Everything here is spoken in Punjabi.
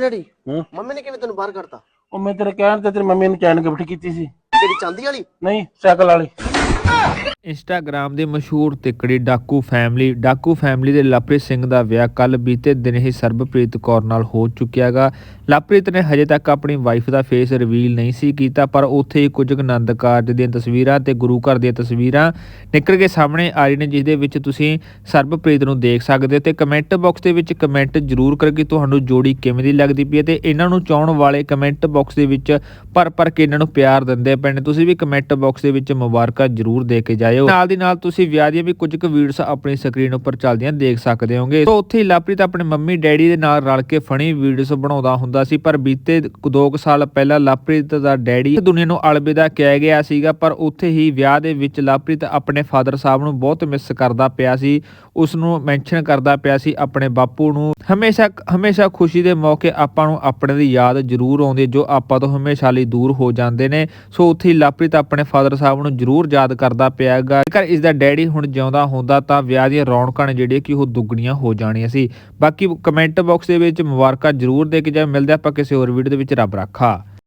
ਡੈਡੀ? ਹੂੰ। ਮੰਮੀ ਨੇ ਕਿਵੇਂ ਤੈਨੂੰ ਬਾਹਰ ਕੱਢਤਾ? ਉਹ ਮੈਂ ਤੇਰੇ ਕਹਿਣ ਤੇ ਤੇਰੀ ਮੰਮੀ ਨੇ ਚੈਨ ਗਿਫਟ ਕੀਤੀ ਸੀ। ਕਿਹੜੀ ਚਾਂਦੀ ਵਾਲੀ? ਨਹੀਂ ਸਾਈਕਲ ਵਾਲੀ। ਇੰਸਟਾਗ੍ਰਾਮ ਦੇ ਮਸ਼ਹੂਰ ਤਿੱਕੜੀ ਡਾਕੂ ਫੈਮਿਲੀ ਡਾਕੂ ਫੈਮਿਲੀ ਦੇ ਲਵਪ੍ਰੀਤ ਸਿੰਘ ਦਾ ਵਿਆਹ ਕੱਲ ਬੀਤੇ ਦਿਨ ਹੀ ਸਰਬਪ੍ਰੀਤ ਕੌਰ ਨਾਲ ਹੋ ਚੁੱਕਿਆਗਾ ਲਵਪ੍ਰੀਤ ਨੇ ਹਜੇ ਤੱਕ ਆਪਣੀ ਵਾਈਫ ਦਾ ਫੇਸ ਰਿਵੀਲ ਨਹੀਂ ਸੀ ਕੀਤਾ, ਪਰ ਉੱਥੇ ਹੀ ਕੁਝ ਕੁ ਆਨੰਦ ਕਾਰਜ ਦੀਆਂ ਤਸਵੀਰਾਂ ਤੇ ਗੁਰੂ ਘਰ ਦੀਆਂ ਤਸਵੀਰਾਂ ਨਿਕਲ ਕੇ ਸਾਹਮਣੇ ਆ ਰਹੀਆਂ ਨੇ ਜਿਸ ਦੇ ਵਿੱਚ ਤੁਸੀਂ ਸਰਬਪ੍ਰੀਤ ਨੂੰ ਦੇਖ ਸਕਦੇ ਹੋ ਤੇ ਕਮੈਂਟ ਬਾਕਸ ਦੇ ਵਿੱਚ ਕਮੈਂਟ ਜ਼ਰੂਰ ਕਰਕੇ ਤੁਹਾਨੂੰ ਜੋੜੀ ਕਿਵੇਂ ਦੀ ਲੱਗਦੀ ਪਈ ਹੈ ਤੇ ਇਹਨਾਂ ਨੂੰ ਚਾਹਣ ਵਾਲੇ ਕਮੈਂਟ ਬਾਕਸ ਦੇ ਵਿੱਚ ਭਰ ਭਰ ਕੇ ਇਹਨਾਂ ਨੂੰ ਪਿਆਰ ਦਿੰਦੇ ਪਏ ਨੇ ਤੁਸੀਂ ਵੀ ਕਮੈਂਟ ਬਾਕਸ ਦੇ ਵਿੱਚ ਮੁਬਾਰਕਾਂ ਜ਼ਰੂਰ ਦੇ ਕੇ ਜਾਇਓ। ਨਾਲ ਦੀ ਨਾਲ ਤੁਸੀਂ ਵਿਆਹ ਦੀਆਂ ਵੀ ਕੁਝ ਕੁ ਵੀਡੀਓਸ ਆਪਣੀ ਸਕਰੀਨ ਉੱਪਰ ਚੱਲਦੀਆਂ ਦੇਖ ਸਕਦੇ ਹੋਗੇ। ਸੋ ਉੱਥੇ ਹੀ ਲਵਪ੍ਰੀਤ ਆਪਣੇ ਮੰਮੀ ਡੈਡੀ ਦੇ ਨਾਲ ਰਲ ਕੇ ਫਨੀ ਵੀਡੀਓਸ ਬਣਾਉਂਦਾ ਹੁੰਦਾ ਸੀ, ਪਰ ਬੀਤੇ 2 ਸਾਲ ਪਹਿਲਾਂ ਲਵਪ੍ਰੀਤ ਦਾ ਡੈਡੀ ਦੁਨੀਆ ਨੂੰ ਅਲਵਿਦਾ ਕਹਿ ਗਿਆ ਸੀਗਾ, ਪਰ ਉੱਥੇ ਹੀ ਵਿਆਹ ਦੇ ਵਿੱਚ ਲਵਪ੍ਰੀਤ ਆਪਣੇ ਫਾਦਰ ਸਾਹਿਬ ਨੂੰ ਬਹੁਤ ਮਿਸ ਕਰਦਾ ਪਿਆ ਸੀ। ਉਸ ਨੂੰ ਮੈਂਸ਼ਨ ਕਰਦਾ ਪਿਆ ਸੀ ਆਪਣੇ ਬਾਪੂ ਨੂੰ, ਹਮੇਸ਼ਾ ਹਮੇਸ਼ਾ ਖੁਸ਼ੀ ਦੇ ਮੌਕੇ ਆਪਾਂ ਨੂੰ ਆਪਣੇ ਦੀ ਯਾਦ ਜ਼ਰੂਰ ਆਉਂਦੀ ਜੋ ਆਪਾਂ ਤੋਂ ਹਮੇਸ਼ਾ ਲਈ ਦੂਰ ਹੋ ਜਾਂਦੇ ਨੇ। ਸੋ ਉੱਥੇ ਹੀ ਲਵਪ੍ਰੀਤ ਆਪਣੇ ਫਾਦਰ ਸਾਹਿਬ ਨੂੰ ਜ਼ਰੂਰ ਯਾਦ ਕਰਦਾ ਪਿਆ ਪਿਆਗਾ ਜੇਕਰ ਇਸ ਦਾ ਡੈਡੀ ਹੁਣ ਜਿਉਂਦਾ ਹੁੰਦਾ ਤਾਂ ਵਿਆਹ ਦੀਆਂ ਰੌਣਕਾਂ ਨੇ ਜਿਹੜੀਆਂ ਕਿ ਉਹ ਦੁੱਗਣੀਆਂ ਹੋ ਜਾਣੀਆਂ ਸੀ। ਬਾਕੀ ਕਮੈਂਟ ਬਾਕਸ ਦੇ ਵਿੱਚ ਮੁਬਾਰਕਾਂ ਜ਼ਰੂਰ ਦੇ ਕੇ ਜਾ ਮਿਲਦੇ ਆਪਾਂ ਕਿਸੇ ਹੋਰ ਵੀਡੀਓ ਦੇ ਵਿੱਚ। ਰੱਬ ਰੱਖਾ।